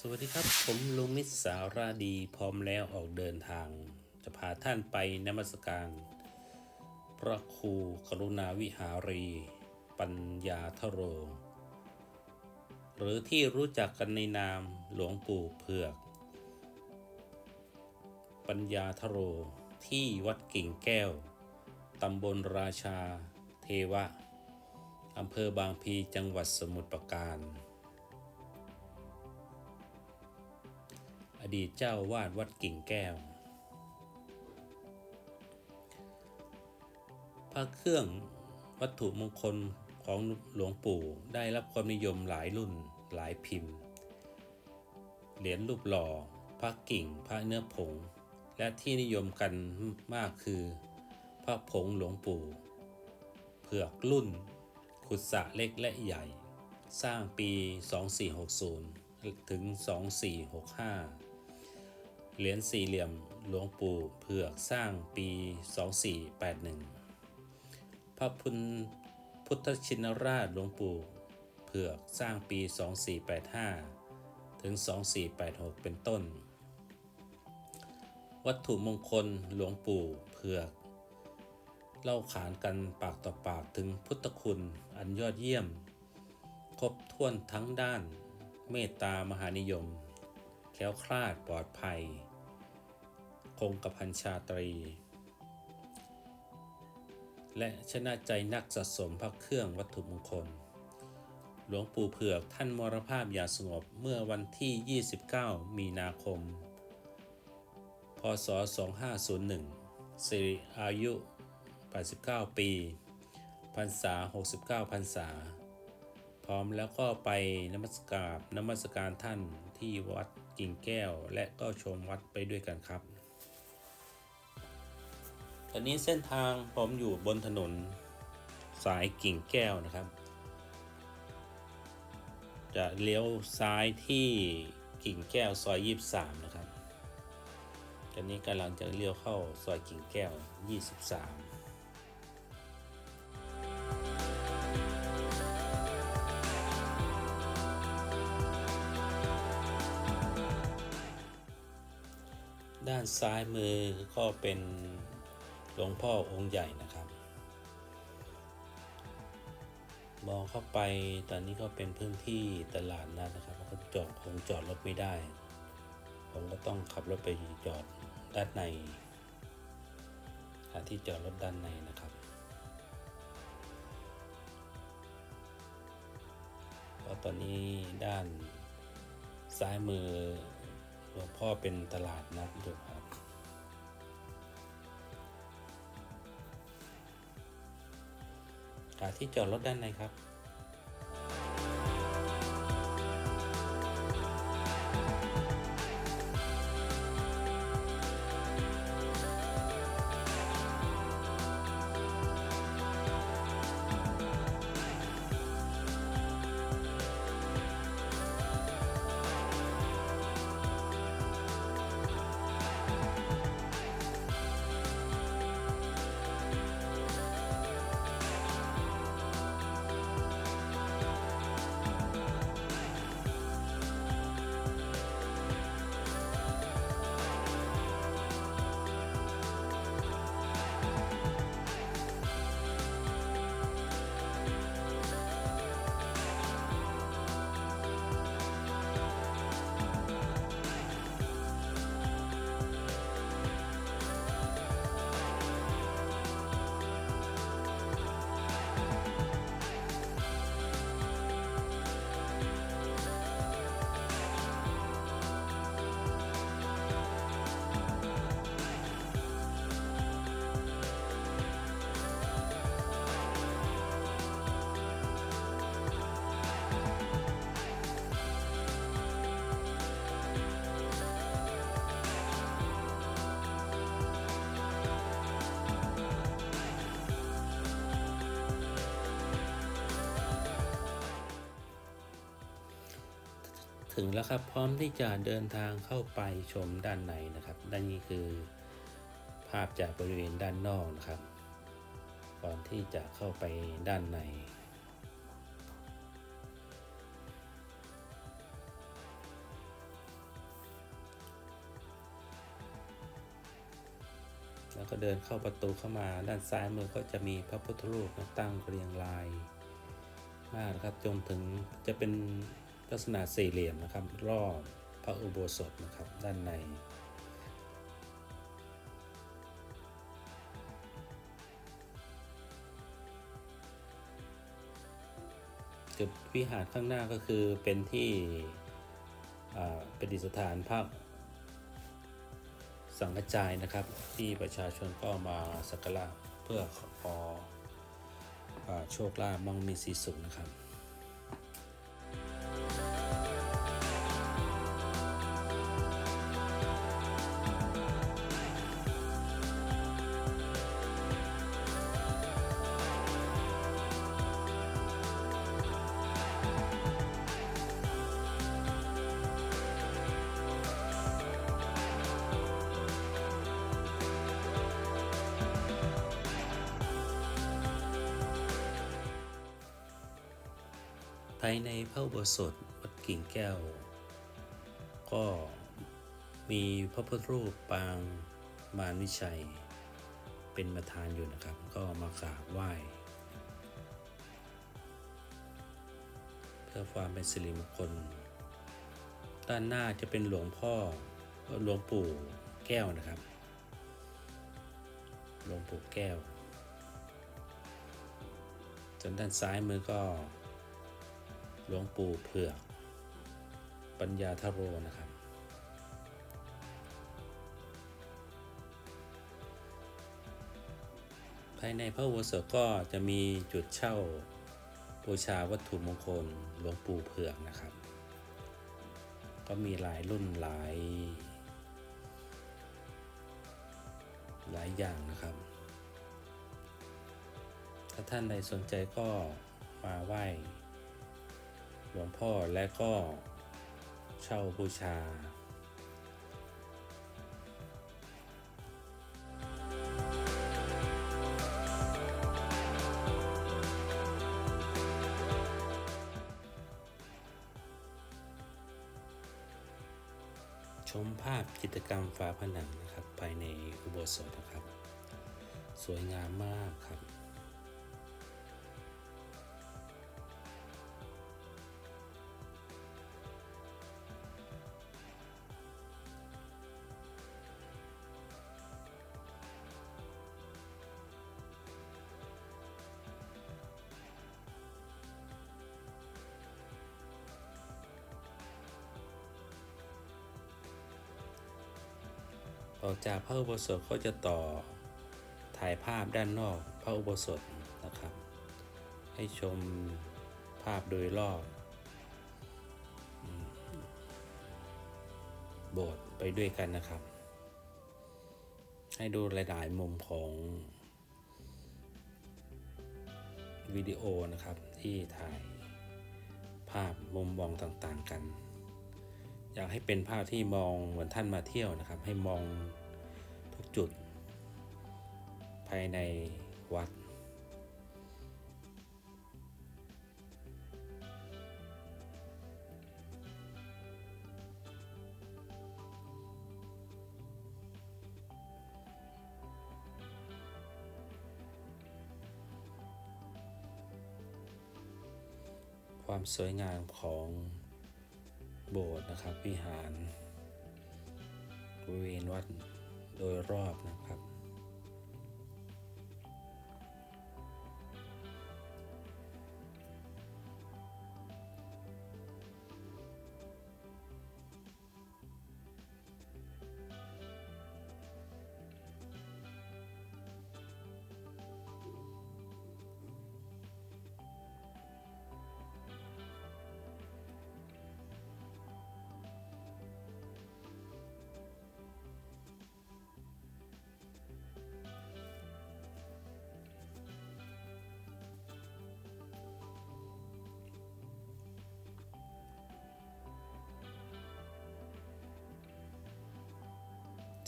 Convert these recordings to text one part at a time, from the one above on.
สวัสดีครับ ผมลุงนิสสาราดีพร้อมแล้วออกเดินทาง จะพาท่านไปนมัสการ พระครูกรุณาวิหารี ปัญญาทโร หรือที่รู้จักกันในนามหลวงปู่เผือก ปัญญาทโร ที่วัดกิ่งแก้ว ตำบลราชา เทวะ อำเภอบางพีจังหวัดสมุทรปราการ ดีตเจ้าวาดวัดกิ่งแก้ว พระเครื่องวัตถุมงคลของหลวงปู่ได้รับความนิยมหลายรุ่นหลายพิมพ์ เหรียญรูปหล่อ พระกิ่ง พระเนื้อผง และที่นิยมกันมากคือ พระผงหลวงปู่ เผือกรุ่น ขุดสะเล็กและใหญ่ สร้างปี 2460 ถึง 2465 เหรียญสี่เหลี่ยมหลวงปู่เผือกสร้างปี 2481 พระพุทธพุทธชินราชหลวงปู่เผือกสร้างปี 2485 ถึง 2486 เป็นต้น วัตถุมงคลหลวงปู่เผือก เล่าขานกันปากต่อปากถึงพุทธคุณอันยอดเยี่ยม ครบถ้วนทั้งด้าน เมตตามหานิยม แค้วคลาดปลอดภัย คงกระพันชาตรี และชนะใจนักสะสมพระเครื่องวัตถุมงคล หลวงปู่เผือกท่านมรภาพอย่างสงบเมื่อวันที่ 29 มีนาคม พศ 2501 สิริอายุ 89 ปีพรรษา 69 พรรษา พร้อมแล้วก็ไปนมัสการนมัสการท่านที่วัดกิ่งแก้วและก็ชมวัดไปด้วยกันครับ อนนี้เส้นทางผมอยู่บนถนนสายกิ่งแก้วนะครับ จะเลี้ยวซ้ายที่กิ่งแก้วซอย 23 นะครับตอนนี้กำลังจะเลี้ยวเข้าซอยกิ่งแก้ว 23ด้านซ้ายมือก็เป็น หลวงพ่อองค์ใหญ่นะครับ มองเข้าไปตอนนี้ก็เป็นพื้นที่ตลาดนัดนะครับก็จอดคงจอดรถไม่ได้ ผมก็ต้องขับรถไปจอดด้านในหาที่จอดรถด้านในนะครับก็ตอนนี้ด้านซ้ายมือหลวงพ่อเป็นตลาดนัดอยู่ครับ ที่จอดรถด้านในครับ ถึงแล้วครับ พร้อมที่จะเดินทางเข้าไปชมด้านในนะครับ ด้านนี้คือภาพจากบริเวณด้านนอกนะครับ ก่อนที่จะเข้าไปด้านใน แล้วก็เดินเข้าประตูเข้ามาด้านซ้ายมือก็จะมีพระพุทธรูปตั้งเรียงรายมากครับจนถึงจะเป็น ลักษณะสี่เหลี่ยมนะครับ รอบพระอุโบสถนะครับ ด้านใน จุดวิหารข้างหน้าก็คือเป็นที่ประดิษฐานพระสังฆจายนะครับ ที่ประชาชนก็มาสักการะเพื่อขออโชคลาภมั่งมีสีสุขนะครับายในพระอุโบสถวัดกิ่งแก้ว ก็มีพระพุทธรูปปางมารวิชัย เป็นประธานอยู่นะครับ ก็มากราบไหว้ เพื่อความเป็นสิริมงคล ด้านหน้าจะเป็นหลวงพ่อหลวงปู่แก้วนะครับ หลวงปู่แก้วส่วนด้านซ้ายมือก็ หลวงปู่เผือกปัญญาทโรนะครับ ภายในพระอุโบสถก็จะมีจุดเช่าบูชาวัตถุมงคลหลวงปู่เผือกนะครับ ก็มีหลายรุ่นหลาย หลายอย่างนะครับ ถ้าท่านใดสนใจก็มาไหว้ หลวงพ่อและก็เช่าบูชาชมภาพจิตรกรรมฝาผนังนะครับ ภายในอุโบสถนะครับ สวยงามมากครับ ต่อจากพระอุโบสถก็จะต่อถ่ายภาพด้านนอกพระอุโบสถนะครับ ให้ชมภาพโดยรอบ โบสถ์ไปด้วยกันนะครับ ให้ดูหลายๆมุมของวิดีโอนะครับที่ถ่ายภาพมุมมองต่างๆกัน อยากให้เป็นภาพที่มองเหมือนท่านมาเที่ยวนะครับ ให้มองทุกจุด ภายในวัด ความสวยงามของ โบสถ์นะครับ วิหาร บริเวณวัดโดยรอบนะครับ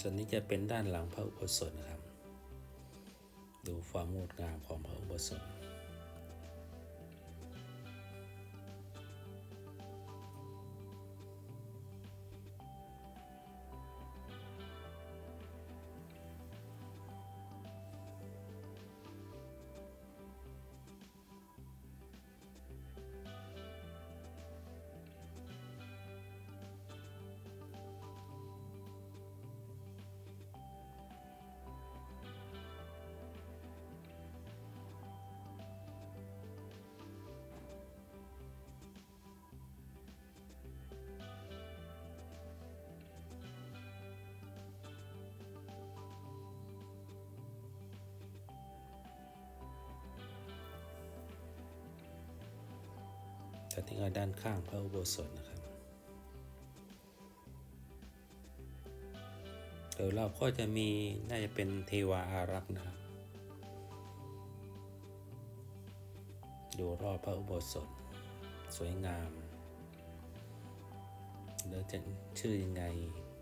ส่วนนี้จะเป็นด้านหลังพระอุโบสถนะครับ ดูความงดงามของพระอุโบสถ จะทิ้งไว้ด้านข้างพระอุโบสถนะครับโดยรอบก็จะมีน่าจะเป็นเทวาอารักษ์นะครับดูรอบพระอุโบสถ สวยงามแล้วจะชื่อยังไง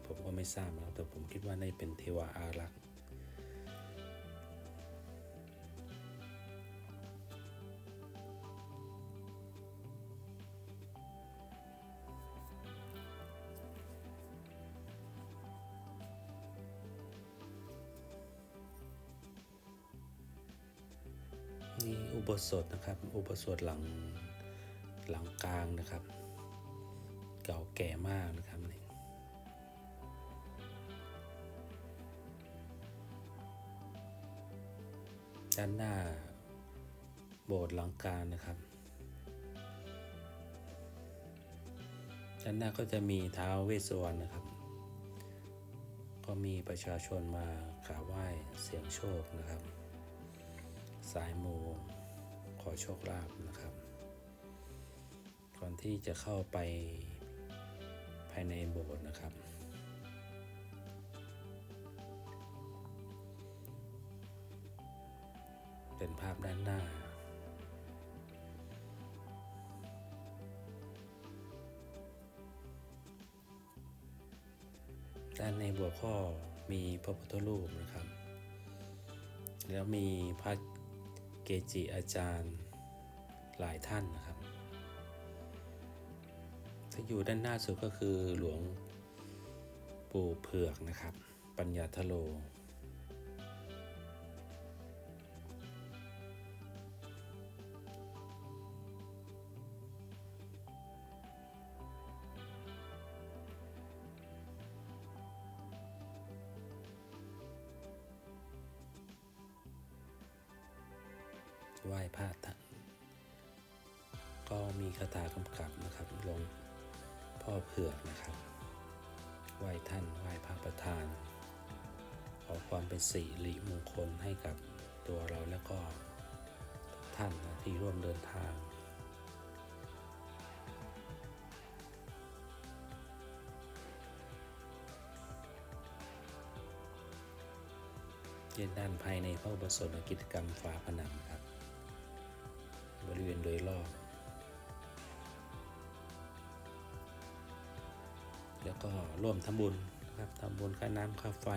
ผมก็ไม่ทราบนะครับแต่ผมคิดว่าน่าจะเป็นเทวาอารักษ์ สถนะครับอุโบสถหลังหลังกลางนะครับ เก่าแก่มากนะครับนี่ด้านหน้าโบสถ์หลังกลางนะครับด้านหน้าก็จะมีท้าวเวสสวรรณนะครับ ก็มีประชาชนมากราบไหว้เสียงโชคนะครับ สายมู อโชคลาภนะครับ ก่อนที่จะเข้าไปภายในโบสถ์นะครับ เป็นภาพด้านหน้าด้านในโบสถ์ก็มีพระพุทธรูปนะครับ แล้วมีพระ เกจิอาจารย์หลายท่านนะครับถ้าอยู่ด้านหน้าสุดก็คือหลวงปู่เผือกนะครับ ปัญญาทโล ไหว้พระท่านก็มีคาถากำกับนะครับลงพ่อเผือกนะครับ ไหว้ท่านไหว้พระประธาน ขอความเป็นสิริมงคลให้กับตัวเราแล้วก็ท่านนะที่ร่วมเดินทางเย็นด้านภายในพระอุโบสถกิจกรรมฝาผนังครับ ริเวณโดยรอบ แล้วก็ร่วมทำบุญนะครับทำบุญค่าน้ำค่าไฟ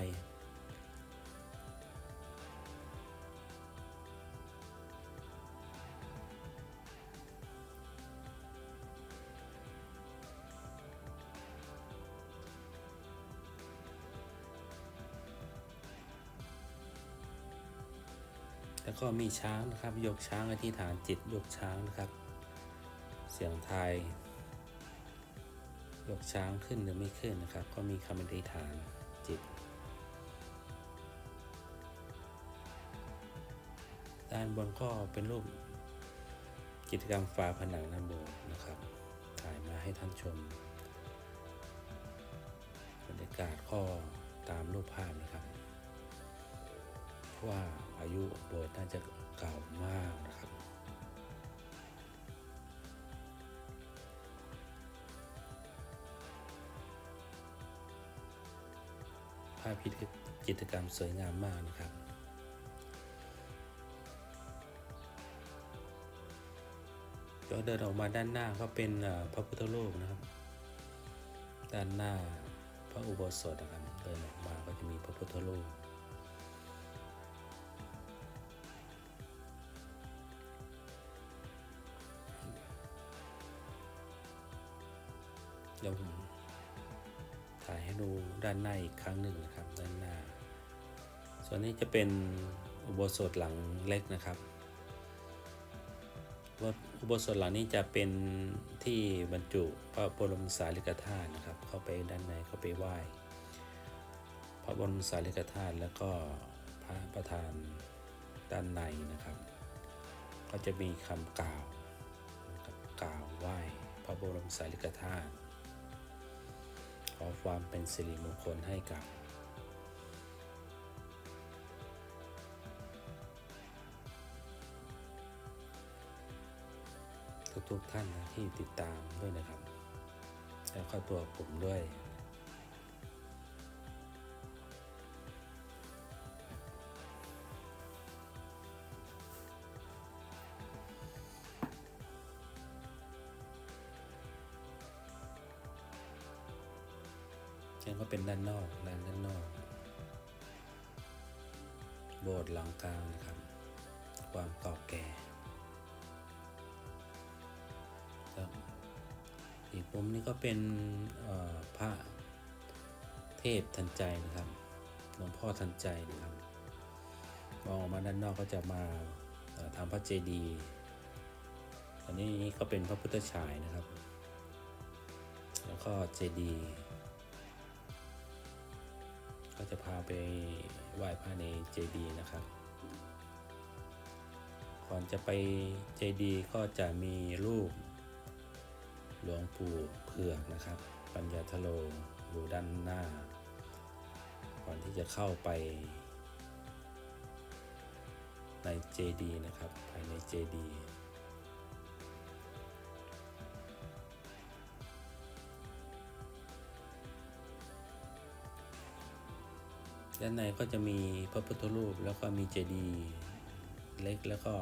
ก็มีช้างนะครับ ยกช้างอธิษฐานจิตยกช้างนะครับ เสียงไทย ยกช้างขึ้นหรือไม่ขึ้นนะครับ ก็มีคำอธิษฐานจิต ด้านบนก็เป็นรูปกิจกรรมฝาผนังน้ำโบสถ์นะครับ ถ่ายมาให้ท่านชมบรรยากาศก็ตามรูปภาพนะครับว่า อายุโบสถ์น่าจะเก่ามากนะครับภาพพิธีจิตรกรรมสวยงามมากนะครับ ก็เดินออกมาด้านหน้าก็เป็นพระพุทธรูปนะครับ ด้านหน้าพระอุโบสถนะครับ เดินออกมาก็จะมีพระพุทธรูป เดี๋ยวผมถ่ายให้ดูด้านหน้าอีกครั้งหนึ่งนะครับ ด้านหน้า ส่วนนี้จะเป็นอุโบสถหลังเล็กนะครับว่าอุโบสถหลังนี้จะเป็นที่บรรจุพระบรมสารีริกธาตุนะครับ เข้าไปด้านในเข้าไปไหว้ พระบรมสารีริกธาตุแล้วก็พระประธานด้านในนะครับ ก็จะมีคำกล่าวกล่าวไหว้พระบรมสารีริกธาตุ อความเป็นสิริมงคลให้กับททุกๆท่านนะที่ติดตามด้วยนะครับ แล้วก็ตัวผมด้วย นี่ก็เป็นด้านนอกด้านด้านนอก โบสถ์หลังกลางนะครับ ความเก่าแก่ครับอีกมุมนี้ก็เป็นพระเทพทันใจนะครับหลวงพ่อทันใจนะครับมองออกมาด้านนอกก็จะมาทำพระเจดีย์อันนี้ก็เป็นพระพุทธฉายนะครับ แล้วก็เจดีย์ ก็จะพาไปไหว้พระในเจดีย์นะครับ ก่อนจะไปเจดีย์ก็จะมีรูป หลวงปู่เผือกนะครับ ปัญญาทโลอยู่ด้านหน้า ก่อนที่จะเข้าไป ในเจดีย์นะครับ ภายในเจดีย์ ด้านในก็จะมีพระพุทธรูปแล้วก็มีเจดีย์เล็กแล้วก็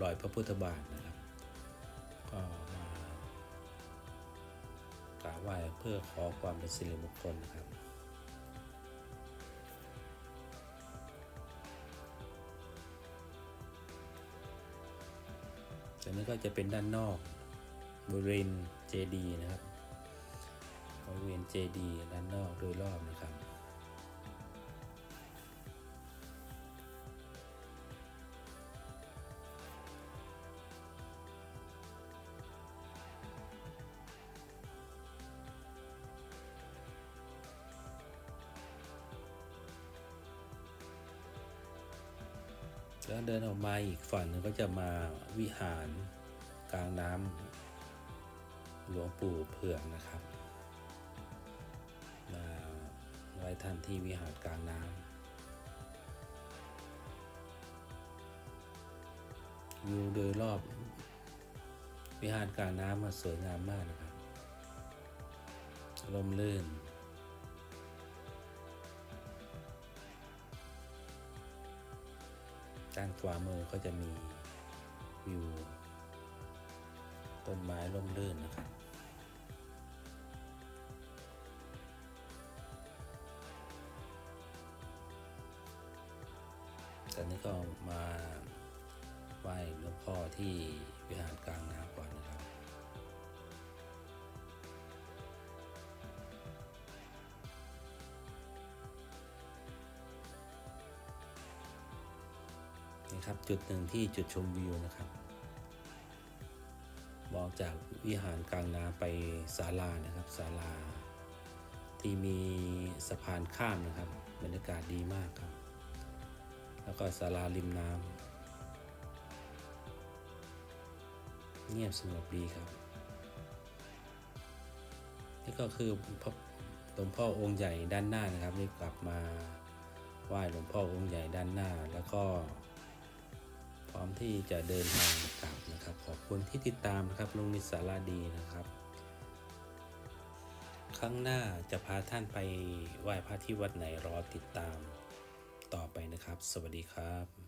รอยพระพุทธบาทนะครับก็มากราบไหว้เพื่อขอความเป็นสิริมงคลนะครับจากนี้นก็จะเป็นด้านนอกบริเวณเจดีย์นะครับบริเวณเจดีย์ด้านนอกโดยรอบนะครับ แล้วเดินออกมาอีกฝั่งหนึงก็จะมาวิหารกลางน้ำหลวงปู่เผือกนะครับ มาไว้ท่านที่วิหารกลางน้ำวิวโดยรอบวิหารกลางน้ำมาสวยงามมากนะครับลมลื่น ด้านขวามือก็จะมีวิวต้นไม้ร่มรื่นนะครับตอนนี้ก็มาไหว้หลวงพ่อที่วิหารกลางน้ำ ครับ จุดหนึ่งที่จุดชมวิวนะครับมองจากวิหารกลางน้ำไปศาลานะครับศาลา ที่มีสะพานข้ามนะครับ บรรยากาศดีมากครับ แล้วก็ศาลาริมน้ำเงียบสงบดีครับ นี่ก็คือหลวงพ่อองค์ใหญ่ด้านหน้านะครับได้กลับมาไหว้หลวงพ่อองค์ใหญ่ด้านหน้าแล้วก็ ร้อมที่จะเดินทางกลับนะครับ ขอบคุณที่ติดตามนะครับลุงมิสสาราดีนะครับ ครั้งหน้าจะพาท่านไปไหว้พระที่วัดไหนรอติดตามต่อไปนะครับ สวัสดีครับ